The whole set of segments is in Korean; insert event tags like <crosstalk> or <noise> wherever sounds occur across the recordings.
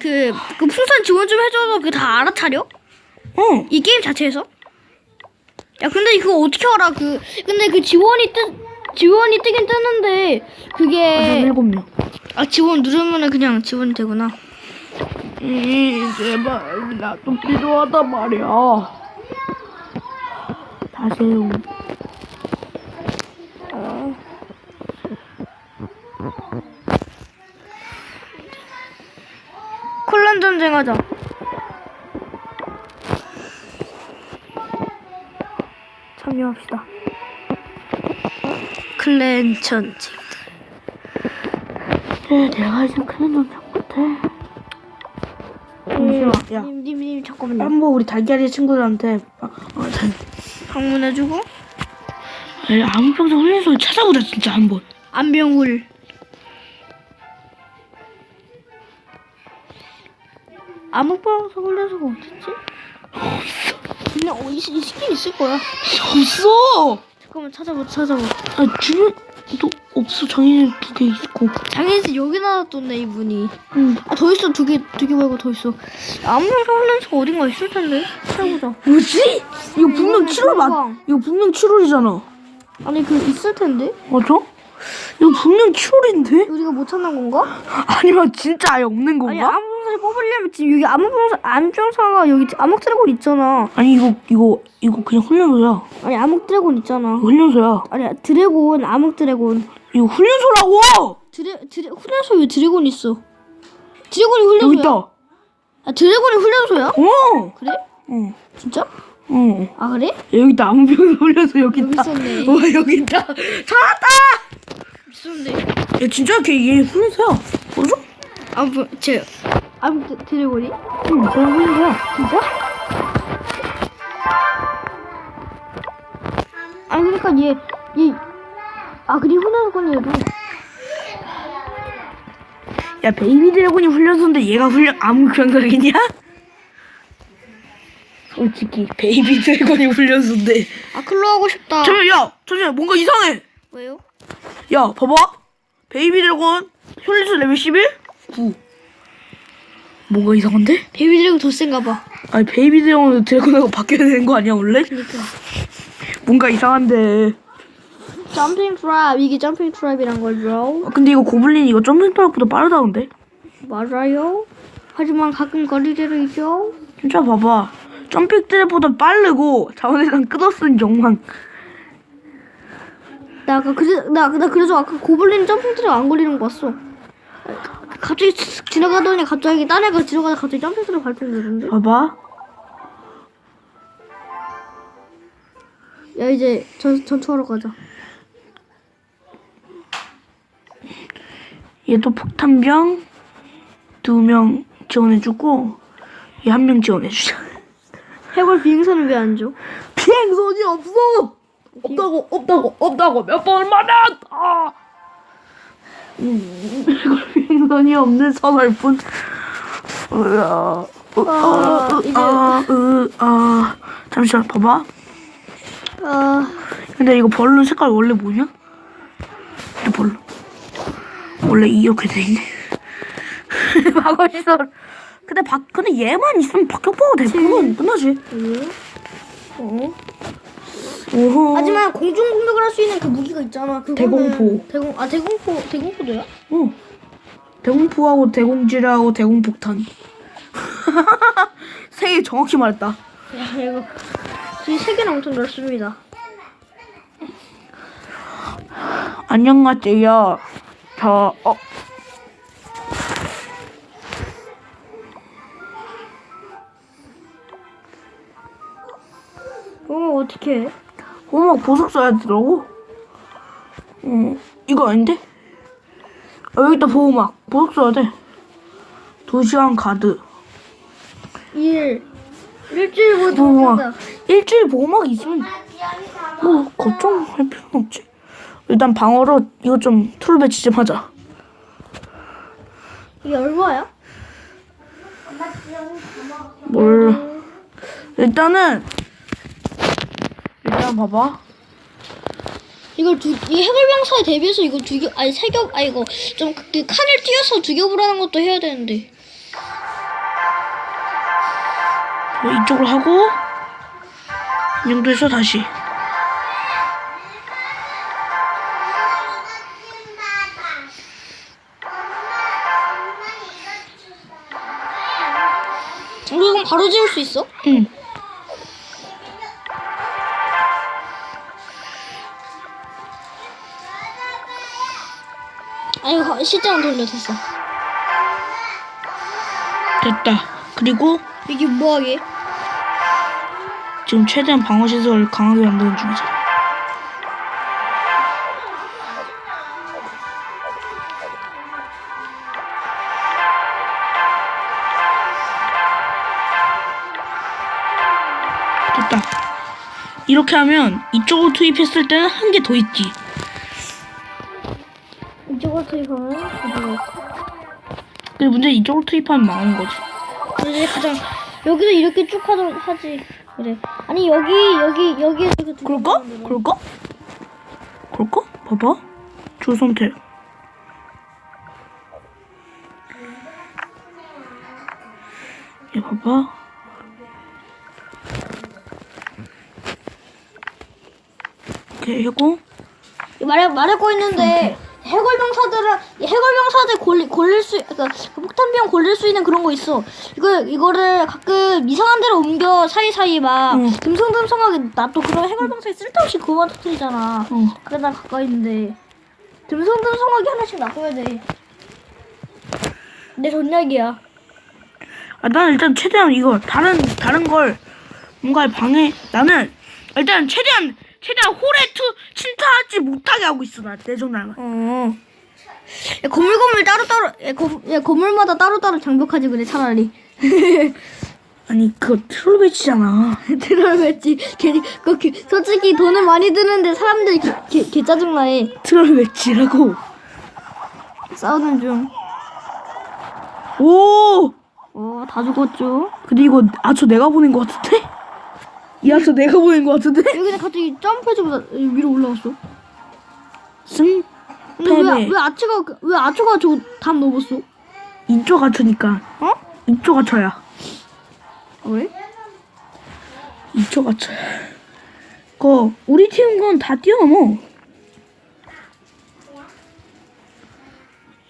그, 그 풍선 지원 좀 해줘서 그 다 알아차려? 어. 이 게임 자체에서? 야 근데 그거 어떻게 알아 그 근데 그 지원이 뜨 지원이 뜨긴 뜨는데 한 그게 일곱 명. 아 지원 누르면은 그냥 지원이 되구나 이 제발 나도 필요하단 말이야. 다세요. 콜란 전쟁 하자 참여합시다 클랜 전쟁 네, 내가 지금 큰일 난장 못해. 잠시만, 야. 님 님 님 잠깐만요 한번 우리 달걀이 친구들한테 어, 어, 달, 방문해주고 아니, 아무 평소 훈련소 찾아보자 진짜 한번. 안병울 암흑방사 훈련소가 어딨지? 없어 그냥 어, 있, 있긴 있을 거야 없어. 잠깐만 찾아보 찾아보 아 주변도 없어. 장애인 두개 있고. 장애인 여기 나왔던데 이분이 응. 아 더 있어 두 개 두 개 말고 더 있어 암흑방사 훈련소가 어딘가 있을 텐데 찾아보자 뭐지? 이거 분명 이거는 7월 맞. 금방. 이거 분명 7월이잖아. 아니 그 있을 텐데 맞아? 이거 분명 7월인데? 우리가 못 찾는 건가? 아니면 진짜 아예 없는 건가? 아니 암 흑방사를 뽑으려면 지금 여기 암흑방사 암병사가 여기 암흑 드래곤 있잖아 아니 이거 이거 이거 그냥 훈련소야. 아니 암흑 드래곤 있잖아 훈련소야. 아니 드래곤 암흑 드래곤 이거 훈련소라고. 드래 드래 훈련소 왜 드래곤 있어? 드래곤이 여기 훈련소야? 있다. 아 드래곤이 훈련소야? 어. 그래? 어. 진짜? 어. 아 그래? 여기 있다. 아무병 훈련소 여기 여기 있다. 있었네. 와 여기 있다. 찾았다. 있었는데. 야 진짜 걔 얘 훈련소야. 맞아? 아뭐제 암흑 드- 드래곤이? 응. 내가 훈련소야. 진짜? 아니 그러니까 얘 얘 아 그래 훈련소군요. 야 베이비 드래곤이 훈련소인데 얘가 훈련 아무 감각이냐? 솔직히 베이비 <laughs> 드래곤이 훈련소인데. 아 클로 하고 싶다. 잠깐 야 잠시만 뭔가 이상해. 왜요? 야 봐봐. 베이비 드래곤 훈련소 레벨 11? 9. 뭔가 이상한데? 베이비 드래곤 더 센가 봐. 아니 베이비 드래곤은 드래곤하고 바뀌어야 되는 거 아니야 원래? 그러니까. 뭔가 이상한데. 점핑 트랩 이게 점핑 트랩이란 걸요. 아, 근데 이거 고블린 이거 점핑 트럭보다 빠르다는데? 맞아요. 하지만 가끔 거리대로 있죠. 진짜 봐봐. 점핑 트럭보다 빠르고 자원에선 끝없는 욕망. 나 아까 그래 나, 나 그래서 아까 고블린 점핑 트랩 안 걸리는 거 봤어. 갑자기 슥 지나가더니 갑자기 딴 애가 지나가다 갑자기 트랩 발동되던데. 봐봐. 야 이제 전 전투하러 가자. 얘도 폭탄병 두 명 지원해주고 얘 한 명 지원해주자. 해골 비행선은 왜안 줘? 비행선이 없어. 없다고 없다고 없다고 몇 번을 말했다. 음, 이걸 비행선이 없는 서설뿐. 으아, 으, 아, 아, 이제- 아, 으, 아. 잠시만 봐봐. 아 근데 이거 벌룬 색깔 원래 뭐냐? 이 벌룬. 원래 이렇게 돼 있네. <laughs> 과거 시절. 근데 바, 근데 얘만 있으면 박격포가 대부분 끝나지. 왜? 어? 오호. 하지만 공중 공격을 할 수 있는 그 무기가 있잖아. 그거는 대공포. 대공 아 대공포 대공포도야? 어. 대공포하고 대공지뢰하고 대공폭탄. <laughs> 세 개 정확히 말했다. 야 이거 이세 개는 엄청 넓습니다. 안녕하세요. 저 어. 어 어떻게? 호박 보석 써야 되더라고. 어, 이거 아닌데? 어, 여기 있다, 보호막. 보석 써야 돼. 두 시간 가드. 일 일주일 못 보호막. 먹는다. 일주일 보호막 있으면, 뭐, 걱정할 필요는 없지. 일단 방어로 이거 좀 툴 배치 좀 하자. 이게 얼마야? 뭘. 일단은, 일단 봐봐. 이걸 두, 이 해골병사에 대비해서 이거 두 겹, 아니 세 겹, 아 이거 좀 그 칸을 띄어서 두 겹을 하는 것도 해야 되는데. 뭐 이쪽으로 하고 이 정도에서 다시 우리 이건 바로 지울 수 있어? 응 시장 돌려 됐어. 됐다 그리고 이게 뭐하게? 지금 최대한 방어 시설을 강하게 만드는 중이죠 됐다 이렇게 하면 이쪽으로 투입했을 때는 한 개 더 있지 이쪽으로 투입하면 이거. 근데 문제는 이쪽으로 투입하면 망하는 거지 이제 가장 여기도 이렇게 쭉 하도 하지. 그래. 아니 여기 여기 여기 이렇게 두 그럴까? 그럴까? 그럴까? 봐봐. 줄 선택. 얘 봐봐. 이렇게 하고 말해 말하고 있는데 해골병사들은 이 해골병사들 골리 골릴 수 그러니까 그 폭탄병 골릴 수 있는 그런 거 있어. 이거 이거를 가끔 이상한 데로 옮겨 사이 사이 막 응. 듬성듬성하게 나 또 그런 해골병사에 쓸데없이 그거만 터뜨리잖아. 응. 그래 나 가까이 있는데 듬성듬성하게 하나씩 놔둬야 돼. 내 전략이야. 아, 나는 일단 최대한 이거 다른 다른 걸 뭔가 방해 나는 일단 최대한 최대한 홀에 투 침투하지 못하게 하고 있어 나 내정날 어. 야, 건물 건물 따로 따로 야, 거, 야 건물마다 따로 따로 장벽하지 그래 차라리. <laughs> 아니 그거 트롤 배치잖아 <laughs> 들어갔지. 괜히 그렇게 솔직히 돈을 많이 드는데 사람들이 개, 개, 개 짜증나해. 트롤 배치라고 싸우는 중. 오 어, 다 죽었죠. 근데 이거 아초 내가 보낸 거 같은데? 이 아초 내가 보낸 거 같은데? 여기 그냥 갑자기 점프해주고 나- 위로 올라갔어. 승 근데 왜, 왜 아치가, 그- 왜 아치가 저답 넘었어? 이쪽 아초니까 어? 이쪽 아초야 왜? 이쪽 아초야 그 우리 팀 건 다 뛰어넘어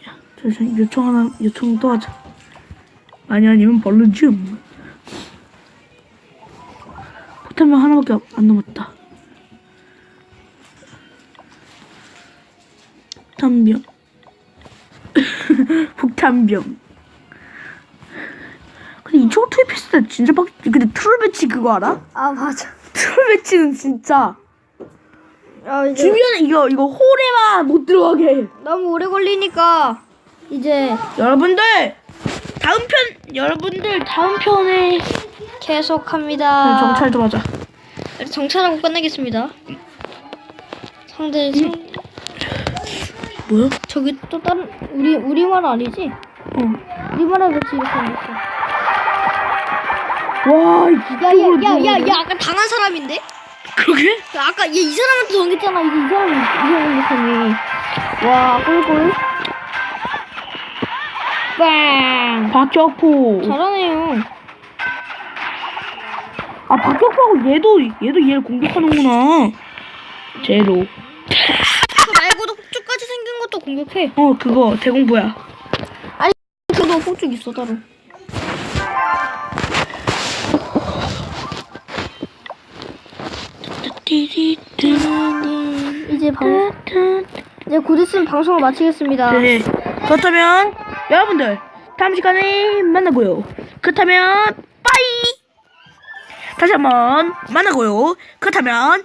야, 잠시만 요청 하나 요청 또 하자 아니 아니면 벌로 줌 포탄명 하나밖에 안 남았다 폭탄병 폭탄병 <laughs> 근데 이쪽으로 투입했을 때 진짜 막 근데 트롤 배치 그거 알아? 아, 맞아. 트롤 배치는 진짜 아, 이제 주변에 이거 이거 홀에만 못 들어가게 해. 너무 오래 걸리니까 이제 여러분들 다음 편 여러분들 다음 편에 계속합니다. 정찰 좀 하자 정찰하고 끝내겠습니다. 상대 상... 뭐야? 저기 또 다른 우리 우리 말 아니지? 어. 우리 말에 같이 이렇게 생겼어. 와 이쪽으로 야야야야 들어가네. 아까 당한 사람인데? 그러게? 야, 아까 얘 이 사람한테 전했잖아. 이거 이 사람이 이 사람이 와 꿀꿀. 빵. 박격포 잘하네요. 아 박격포하고 얘도 얘도 얘를 공격하는구나 제로 말고도 폭죽까지 생긴 것도 공격해. 어 그거 대공부야 그거 폭죽 있어 따로. 이제 방 이제 곧 있으면 방송을 마치겠습니다. 네 그렇다면 여러분들 다음 시간에 만나고요 그렇다면 다시 한번 만나고요. 그렇다면